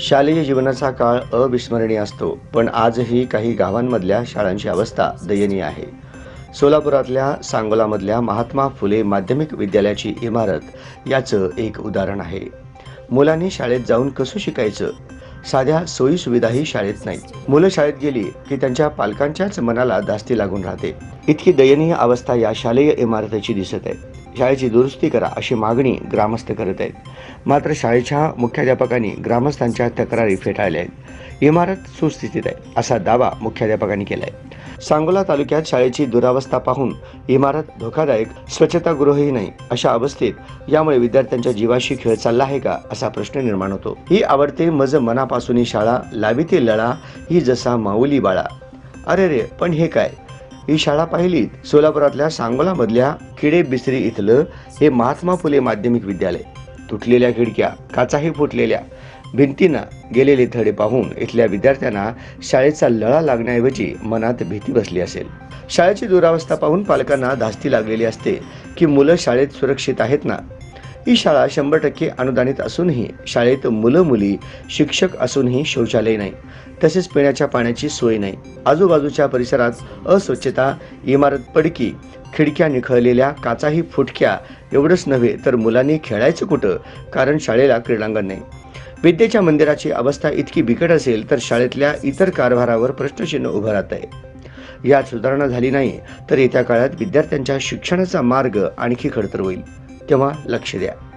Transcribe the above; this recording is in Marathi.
शालेय जीवनाचा काळ अविस्मरणीय असतो पण आजही काही गावांमधल्या शाळांची अवस्था दयनीय आहे. सोलापुरातल्या सांगोलामधल्या महात्मा फुले माध्यमिक विद्यालयाची इमारत याचं एक उदाहरण आहे. मुलांनी शाळेत जाऊन कसं शिकायचं? साध्या सोयी सुविधाही शाळेत नाहीत मुलं शाळेत गेली की त्यांच्या पालकांच्याच मनाला धास्ती लागून राहते. इतकी दयनीय अवस्था या शालेय इमारतीची दिसत आहे. शाळेची दुरुस्ती करा अशी मागणी ग्रामस्थ करत आहेत. मात्र शाळेच्या मुख्याध्यापकांनी ग्रामस्थांच्या तक्रारी फेटाळल्या आहेत. इमारत सुस्थितीत आहे असा दावा मुख्याध्यापकांनी केला आहे सांगोला तालुक्यात शाळेची दुरावस्था पाहून इमारत धोकादायक स्वच्छतागृहही नाही अशा अवस्थेत यामुळे विद्यार्थ्यांच्या जीवाशी खेळ चालला आहे का असा प्रश्न निर्माण होतो. ही आवडते मज मनापासून ही शाळा लाविते लळा ही जसा माऊली बाळा. अरे रे पण हे काय? ही शाळा पाहिली सोलापुरातल्या सांगोलामधल्या खिडे बिसरी इथलं हे महात्मा फुले माध्यमिक विद्यालय. तुटलेल्या खिडक्या काचाही फुटलेल्या. भिंतींना गेलेले थडे पाहून इथल्या विद्यार्थ्यांना शाळेचा लळा लागण्याऐवजी मनात भीती बसली असेल. शाळेची दुरावस्था पाहून पालकांना धास्ती लागलेली असते की मुलं शाळेत सुरक्षित आहेत ना? ही शाळा शंभर टक्के अनुदानित असूनही शाळेत मुलं मुली शिक्षक असूनही शौचालय नाही. तसेच पिण्याच्या पाण्याची सोय नाही. आजूबाजूच्या परिसरात अस्वच्छता इमारत पडकी खिडक्या निखळलेल्या काचाही फुटक्या एवढंच नव्हे तर मुलांनी खेळायचं कुठं? कारण शाळेला क्रीडांगण नाही. विद्येच्या मंदिराची अवस्था इतकी बिकट असेल तर शाळेतल्या इतर कारभारावर प्रश्नचिन्ह उभं राहत आहे यात सुधारणा झाली नाही तर येत्या काळात विद्यार्थ्यांच्या शिक्षणाचा मार्ग आणखी खडतर होईल. तेव्हा लक्ष द्या.